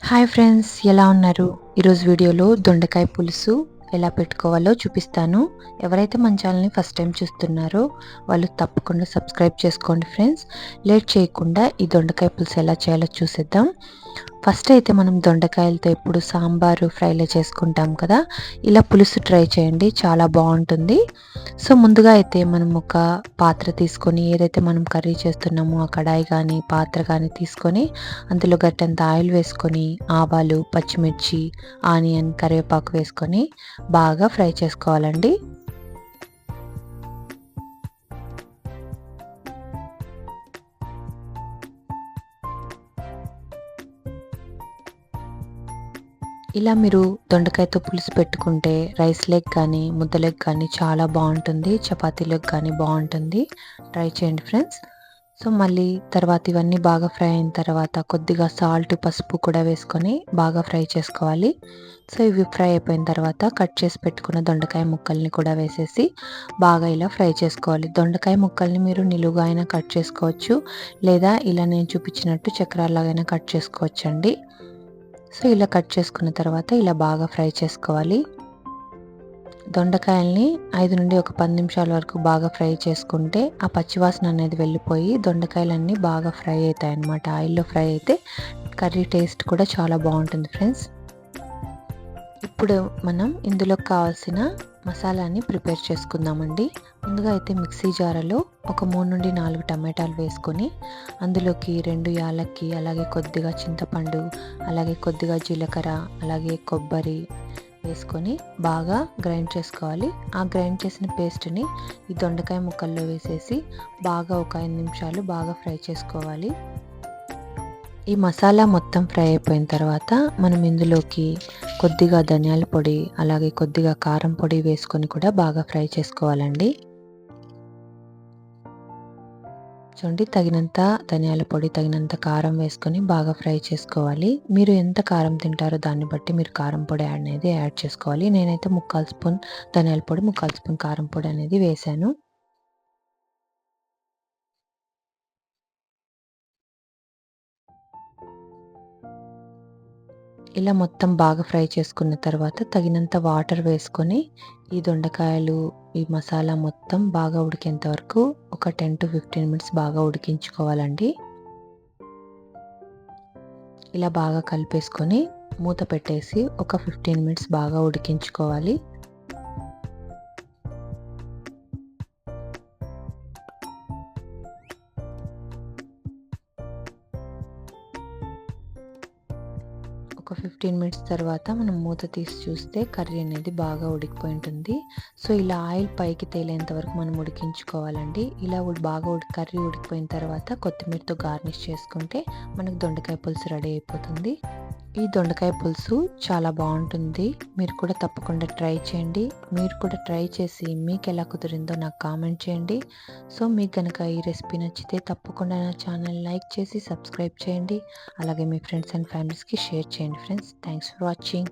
Hi friends ఎలా ఉన్నారు? ఈరోజు వీడియోలో దొండకాయ పులుసు ఎలా పెట్టుకోవాలో చూపిస్తాను. ఎవరైతే మన ఛానల్ని ఫస్ట్ టైం చూస్తున్నారో వాళ్ళు తప్పకుండా సబ్స్క్రైబ్ చేసుకోండి ఫ్రెండ్స్. లేట్ చేయకుండా ఈ దొండకాయ పులుసు ఎలా చేయాలో చూసేద్దాం. ఫస్ట్ అయితే మనం దొండకాయలతో ఎప్పుడు సాంబారు ఫ్రైలో చేసుకుంటాం కదా ఇలా పులుసు ట్రై చేయండి చాలా బాగుంటుంది. సో ముందుగా అయితే మనం ఒక పాత్ర తీసుకొని ఏదైతే మనం కర్రీ చేస్తున్నామో ఆ కడాయి కానీ పాత్ర కానీ తీసుకొని అందులో గట్టంత ఆయిల్ వేసుకొని ఆవాలు పచ్చిమిర్చి ఆనియన్ కరివేపాకు వేసుకొని బాగా ఫ్రై చేసుకోవాలండి. ఇలా మీరు దొండకాయతో పులుసు పెట్టుకుంటే రైస్ లెగ్ కానీ ముద్దలెగ్ కానీ చాలా బాగుంటుంది. చపాతీలకు కానీ బాగుంటుంది. ట్రై చేయండి ఫ్రెండ్స్. సో మళ్ళీ తర్వాత ఇవన్నీ బాగా ఫ్రై అయిన తర్వాత కొద్దిగా సాల్ట్ పసుపు కూడా వేసుకొని బాగా ఫ్రై చేసుకోవాలి. సో ఇవి ఫ్రై అయిపోయిన తర్వాత కట్ చేసి పెట్టుకున్న దొండకాయ ముక్కల్ని కూడా వేసేసి బాగా ఇలా ఫ్రై చేసుకోవాలి. దొండకాయ ముక్కల్ని మీరు నిలువుగా అయినా కట్ చేసుకోవచ్చు. లేదా ఇలా నేను చూపించినట్టు చక్రాల్లాగైనా కట్ చేసుకోవచ్చు అండి సో ఇలా కట్ చేసుకున్న తర్వాత ఇలా బాగా ఫ్రై చేసుకోవాలి. దొండకాయల్ని ఐదు నుండి ఒక పది నిమిషాల వరకు బాగా ఫ్రై చేసుకుంటే ఆ పచ్చివాసన అనేది వెళ్ళిపోయి దొండకాయలన్నీ బాగా ఫ్రై అవుతాయి అన్నమాట ఆయిల్లో ఫ్రై అయితే కర్రీ టేస్ట్ కూడా చాలా బాగుంటుంది ఫ్రెండ్స్. ఇప్పుడు మనం ఇందులో కావాల్సిన మసాలాని ప్రిపేర్ చేసుకుందామండి. ముందుగా అయితే మిక్సీ జారలో ఒక మూడు నుండి నాలుగు టమాటాలు వేసుకొని అందులోకి రెండు యాలక్కి అలాగే కొద్దిగా చింతపండు అలాగే కొద్దిగా జీలకర్ర అలాగే కొబ్బరి వేసుకొని బాగా గ్రైండ్ చేసుకోవాలి. ఆ గ్రైండ్ చేసిన పేస్ట్ని ఈ దొండకాయ ముక్కల్లో వేసేసి బాగా ఒక ఐదు నిమిషాలు బాగా ఫ్రై చేసుకోవాలి. ఈ మసాలా మొత్తం ఫ్రై అయిపోయిన తర్వాత మనం ఇందులోకి కొద్దిగా ధనియాల పొడి అలాగే కొద్దిగా కారం పొడి వేసుకొని కూడా బాగా ఫ్రై చేసుకోవాలండి. చూడండి తగినంత ధనియాల పొడి తగినంత కారం వేసుకొని బాగా ఫ్రై చేసుకోవాలి. మీరు ఎంత కారం తింటారో దాన్ని బట్టి మీరు కారం పొడి అనేది యాడ్ చేసుకోవాలి. నేనైతే ముక్కాలు స్పూన్ ధనియాల పొడి ముక్కాలు స్పూన్ కారం పొడి అనేది వేశాను. ఇలా మొత్తం బాగా ఫ్రై చేసుకున్న తర్వాత తగినంత వాటర్ వేసుకొని ఈ దొండకాయలు ఈ మసాలా మొత్తం బాగా ఉడికేంత వరకు ఒక టెన్ టు ఫిఫ్టీన్ మినిట్స్ బాగా ఉడికించుకోవాలండి. ఇలా బాగా కలిపేసుకొని మూత పెట్టేసి ఒక ఫిఫ్టీన్ మినిట్స్ బాగా ఉడికించుకోవాలి. ఒక ఫిఫ్టీన్ మినిట్స్ తర్వాత మనం మూత తీసి చూస్తే కర్రీ అనేది బాగా ఉడికిపోయి ఉంటుంది సో ఇలా ఆయిల్ పైకి తేలేంత వరకు మనం ఉడికించుకోవాలండి. ఇలా బాగా ఉడి కర్రీ ఉడికిపోయిన తర్వాత కొత్తిమీరతో గార్నిష్ చేసుకుంటే మనకు దొండకాయ పులుసు రెడీ అయిపోతుంది. ఈ దొండకాయ పులుసు చాలా బాగుంటుంది. మీరు కూడా తప్పకుండా ట్రై చేయండి. మీరు కూడా ట్రై చేసి మీకు ఎలా కుదిరిందో నాకు కామెంట్ చేయండి. సో మీకు కనుక ఈ రెసిపీ నచ్చితే తప్పకుండా నా ఛానల్ లైక్ చేసి సబ్స్క్రైబ్ చేయండి. అలాగే మీ ఫ్రెండ్స్ అండ్ ఫ్యామిలీస్కి షేర్ చేయండి ఫ్రెండ్స్. Thanks for watching.